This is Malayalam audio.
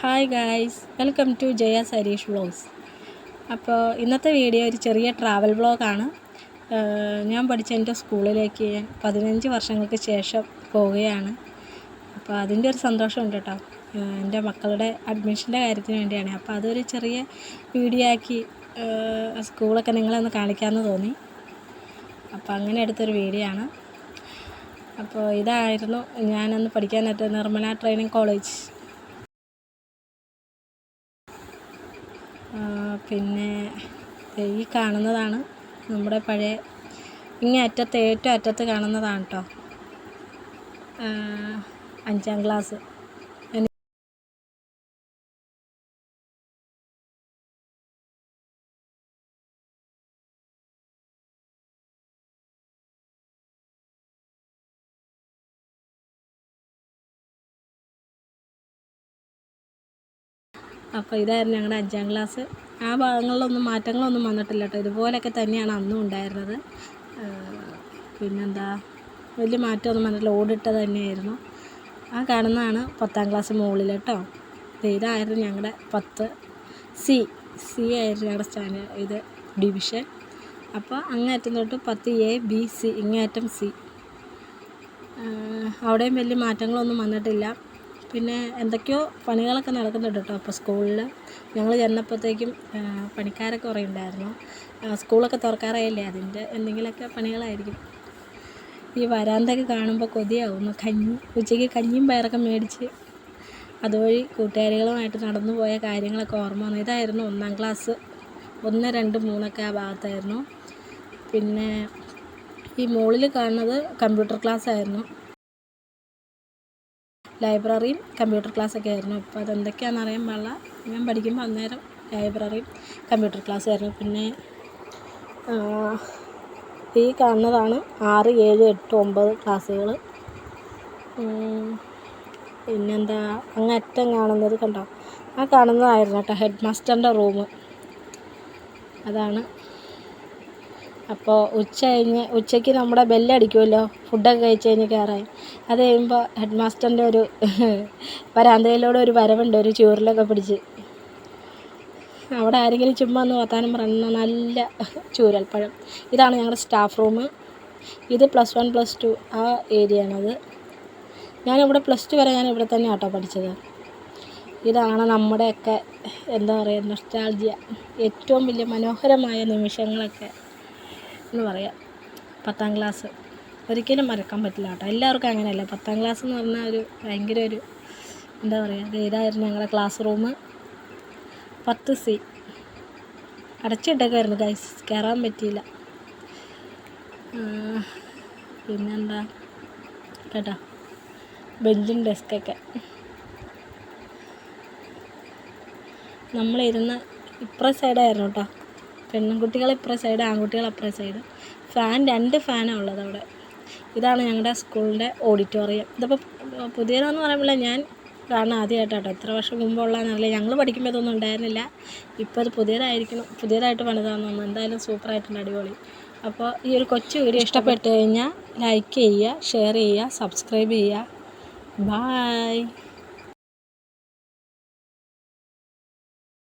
Hi guys welcome to Jaya Sareesh vlogs അപ്പോൾ ഇന്നത്തെ വീഡിയോ ഒരു ചെറിയ ട്രാവൽ വ്ളോഗാണ് ഞാൻ പഠിച്ച എന്റെ സ്കൂളിലേക്ക് ഞാൻ പതിനഞ്ച് വർഷങ്ങൾക്ക് ശേഷം പോവുകയാണ്. അപ്പോൾ അതിന്റെ ഒരു സന്തോഷമുണ്ട് കേട്ടോ. എന്റെ മക്കളുടെ അഡ്മിഷന്റെ കാര്യത്തിന് വേണ്ടിയാണ്. അപ്പോൾ അതൊരു ചെറിയ വീഡിയോ ആക്കി സ്കൂളൊക്കെ നിങ്ങളെ ഒന്ന് കാണിക്കാമെന്ന് തോന്നി. അപ്പോൾ അങ്ങനെ എടുത്തൊരു വീഡിയോ ആണ്. അപ്പോൾ ഇതായിരുന്നു ഞാനന്ന് പഠിക്കാനായിട്ട് നിർമ്മല ട്രെയിനിങ് കോളേജ് പിന്നെ ഈ കാണുന്നതാണ് നമ്മുടെ പഴയ ഇങ്ങേ അറ്റത്ത് ഏറ്റവും അറ്റത്ത് കാണുന്നതാണ് കേട്ടോ അഞ്ചാം ക്ലാസ്. അപ്പോൾ ഇതായിരുന്നു ഞങ്ങളുടെ അഞ്ചാം ക്ലാസ് ആ ഭാഗങ്ങളിലൊന്നും മാറ്റങ്ങളൊന്നും വന്നിട്ടില്ല കേട്ടോ ഇതുപോലെയൊക്കെ തന്നെയാണ് അന്നും ഉണ്ടായിരുന്നത്. പിന്നെന്താ? വലിയ മാറ്റമൊന്നും വന്നിട്ടില്ല. ഓടിട്ട തന്നെയായിരുന്നു. ആ കാണുന്നതാണ് പത്താം ക്ലാസ് മുകളിൽ കേട്ടോ ഇതായിരുന്നു ഞങ്ങളുടെ പത്ത്. സി. സി ആയിരുന്നു ഞങ്ങളുടെ സ്റ്റാൻഡേർഡ് ഇത് ഡിവിഷൻ അപ്പോൾ അങ്ങേറ്റം തൊട്ട് പത്ത് എ ബി സി ഇങ്ങേറ്റം സി. അവിടെയും വലിയ മാറ്റങ്ങളൊന്നും വന്നിട്ടില്ല. പിന്നെ എന്തൊക്കെയോ പണികളൊക്കെ നടക്കുന്നുണ്ട് കേട്ടോ. അപ്പോൾ സ്കൂളിൽ ഞങ്ങൾ ചെന്നപ്പോഴത്തേക്കും പണിക്കാരൊക്കെ കുറേ ഉണ്ടായിരുന്നു. സ്കൂളൊക്കെ തുറക്കാറായില്ലേ? അതിന്റെ എന്തെങ്കിലുമൊക്കെ പണികളായിരിക്കും. ഈ വരാന്തൊക്കെ കാണുമ്പോൾ കൊതിയാവുന്നു കഞ്ഞി ഉച്ചയ്ക്ക് കഞ്ഞിയും പയറൊക്കെ മേടിച്ച് അതുവഴി കൂട്ടുകാരികളുമായിട്ട് നടന്നു പോയ കാര്യങ്ങളൊക്കെ ഓർമ്മ വന്നു. ഇതായിരുന്നു ഒന്നാം ക്ലാസ്. ഒന്ന് രണ്ട് മൂന്നൊക്കെ ആ ഭാഗത്തായിരുന്നു. പിന്നെ ഈ മുകളിൽ കാണുന്നത് കമ്പ്യൂട്ടർ ക്ലാസ് ആയിരുന്നു ലൈബ്രറിയും കമ്പ്യൂട്ടർ ക്ലാസ്സൊക്കെ ആയിരുന്നു. അപ്പോൾ അതെന്തൊക്കെയാണെന്ന് അറിയാൻ പാടില്ല. ഞാൻ പഠിക്കുമ്പോൾ അന്നേരം ലൈബ്രറിയും കമ്പ്യൂട്ടർ ക്ലാസ് ആയിരുന്നു പിന്നെ ഈ കാണുന്നതാണ് ആറ് ഏഴ് എട്ട് ഒമ്പത് ക്ലാസ്സുകൾ പിന്നെന്താ അങ്ങ് അറ്റം കാണുന്നത് കണ്ടോ? ആ കാണുന്നതായിരുന്നു കേട്ടോ ഹെഡ് മാസ്റ്ററിന്റെ റൂം. അതാണ് അപ്പോൾ ഉച്ച കഴിഞ്ഞ് ഉച്ചയ്ക്ക് നമ്മുടെ ബെല്ലടിക്കുമല്ലോ? ഫുഡൊക്കെ കഴിച്ച് കഴിഞ്ഞ് കയറാൻ. അത് കഴിയുമ്പോൾ ഹെഡ് മാസ്റ്ററിന്റെ ഒരു വരാന്തയിലൂടെ ഒരു വരവുണ്ട് ഒരു ചൂരിലൊക്കെ പിടിച്ച്. അവിടെ ആരെങ്കിലും ചുമ്മാ ഒന്ന് വർത്താനം പറയുന്ന നല്ല ചൂരൽപ്പഴം. ഇതാണ് ഞങ്ങളുടെ സ്റ്റാഫ് റൂം ഇത് പ്ലസ് വൺ പ്ലസ് ടു ആ ഏരിയ ആണത് ഞാനിവിടെ പ്ലസ് ടു വരെ ഞാൻ ഇവിടെ തന്നെ ആട്ടോ പഠിച്ചത്. ഇതാണ് നമ്മുടെയൊക്കെ എന്താ പറയുക നൊസ്റ്റാൾജിയ ഏറ്റവും വലിയ മനോഹരമായ നിമിഷങ്ങളൊക്കെ. എന്ന് പറയാം. പത്താം ക്ലാസ്. ഒരിക്കലും മറക്കാൻ പറ്റില്ല കേട്ടോ. എല്ലാവർക്കും അങ്ങനെയല്ല? പത്താം ക്ലാസ് എന്ന് പറഞ്ഞാൽ ഒരു ഭയങ്കര ഒരു എന്താ പറയുക ഇതായിരുന്നു ഞങ്ങളുടെ ക്ലാസ് റൂം പത്ത് സി അടച്ചിട്ടൊക്കെയായിരുന്നു ഗൈസ് കയറാൻ പറ്റിയില്ല. പിന്നെന്താ? കേട്ടോ. ബെഞ്ചും ഡെസ്കൊക്കെ നമ്മളിരുന്ന ഇപ്പുറ സൈഡായിരുന്നു കേട്ടോ. പെൺകുട്ടികൾ ഇപ്പുറ സൈഡ് ആൺകുട്ടികൾ അപ്പുറ സൈഡ് ഫാൻ രണ്ട് ഫാനാണ് ഉള്ളത് അവിടെ. ഇതാണ് ഞങ്ങളുടെ സ്കൂളിന്റെ ഓഡിറ്റോറിയം ഇതിപ്പോൾ പുതിയതെന്ന് പറയുമ്പോൾ ഞാൻ കാരണം ആദ്യമായിട്ടാട്ടോ എത്ര വർഷം മുമ്പുള്ളതെന്നറിയില്ല ഞങ്ങൾ പഠിക്കുമ്പോൾ ഇതൊന്നും ഉണ്ടായിരുന്നില്ല. ഇപ്പോൾ അത് പുതിയതായിരിക്കണം പുതിയതായിട്ട് പണിതാന്ന് തോന്നുന്നു. എന്തായാലും സൂപ്പറായിട്ടുണ്ട് അടിപൊളി. അപ്പോൾ ഈ ഒരു കൊച്ചു വീഡിയോ ഇഷ്ടപ്പെട്ട് കഴിഞ്ഞാൽ ലൈക്ക് ചെയ്യുക ഷെയർ ചെയ്യുക സബ്സ്ക്രൈബ് ചെയ്യുക. ബായ്